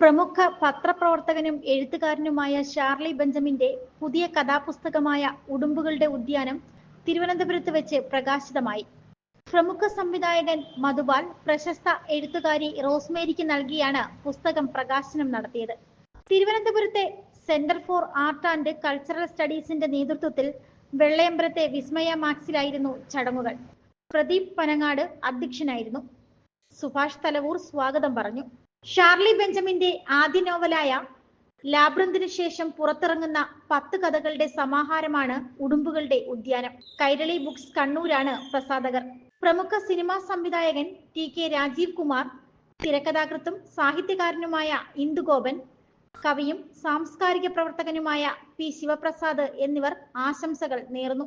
പ്രമുഖ പത്രപ്രവർത്തകനും എഴുത്തുകാരനുമായ ഷാർലി ബെഞ്ചമിന്റെ പുതിയ കഥാപുസ്തകമായ ഉടുമ്പുകളുടെ ഉദ്യാനം തിരുവനന്തപുരത്ത് വെച്ച് പ്രകാശിതമായി. പ്രമുഖ സംവിധായകൻ മധുപാൽ പ്രശസ്ത എഴുത്തുകാരി റോസ്മേരിക്ക് നൽകിയാണ് പുസ്തകം പ്രകാശനം നടത്തിയത്. തിരുവനന്തപുരത്തെ centre for art and cultural സ്റ്റഡീസിന്റെ നേതൃത്വത്തിൽ വെള്ളയമ്പലത്തെ വിസ്മയ മാക്സിലായിരുന്നു ചടങ്ങുകൾ. പ്രദീപ് പനങ്ങാട് അധ്യക്ഷനായിരുന്നു. സുഭാഷ് തലവൂർ സ്വാഗതം പറഞ്ഞു. ഷാർലി ബെഞ്ചമിന്റെ ആദ്യ നോവലായ ലാബ്രന്തിന് ശേഷം പുറത്തിറങ്ങുന്ന പത്ത് കഥകളുടെ സമാഹാരമാണ് ഉടുമ്പുകളുടെ ഉദ്യാനം. കൈരളി ബുക്സ് കണ്ണൂരാണ് പ്രസാധകർ. പ്രമുഖ സിനിമാ സംവിധായകൻ ടി കെ രാജീവ് കുമാർ തിരക്കഥാകൃത്തും സാഹിത്യകാരനുമായ ഇന്ദുഗോപൻ കവിയും സാംസ്കാരിക പ്രവർത്തകനുമായ പി ശിവപ്രസാദ് എന്നിവർ ആശംസകൾ നേർന്നു.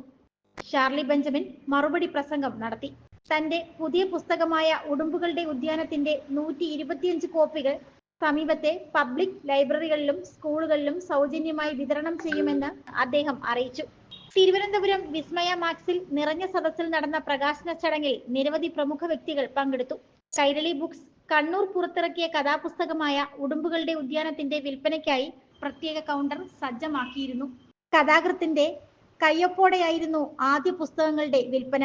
ഷാർലി ബെഞ്ചമിൻ മറുപടി പ്രസംഗം നടത്തി. തന്റെ പുതിയ പുസ്തകമായ ഉടുമ്പുകളുടെ ഉദ്യാനത്തിന്റെ നൂറ്റി ഇരുപത്തിയഞ്ച് കോപ്പികൾ സമീപത്തെ പബ്ലിക് ലൈബ്രറികളിലും സ്കൂളുകളിലും സൗജന്യമായി വിതരണം ചെയ്യുമെന്ന് അദ്ദേഹം അറിയിച്ചു. തിരുവനന്തപുരം വിസ്മയ മാക്സിൽ നിറഞ്ഞ സദസ്സിൽ നടന്ന പ്രകാശന ചടങ്ങിൽ നിരവധി പ്രമുഖ വ്യക്തികൾ പങ്കെടുത്തു. കൈരളി ബുക്സ് കണ്ണൂർ പുറത്തിറക്കിയ കഥാപുസ്തകമായ ഉടുമ്പുകളുടെ ഉദ്യാനത്തിന്റെ വിൽപ്പനയ്ക്കായി പ്രത്യേക കൗണ്ടർ സജ്ജമാക്കിയിരുന്നു. കഥാകൃത്തിന്റെ കയ്യൊപ്പോടെയായിരുന്നു ആദ്യ പുസ്തകങ്ങളുടെ വിൽപ്പന.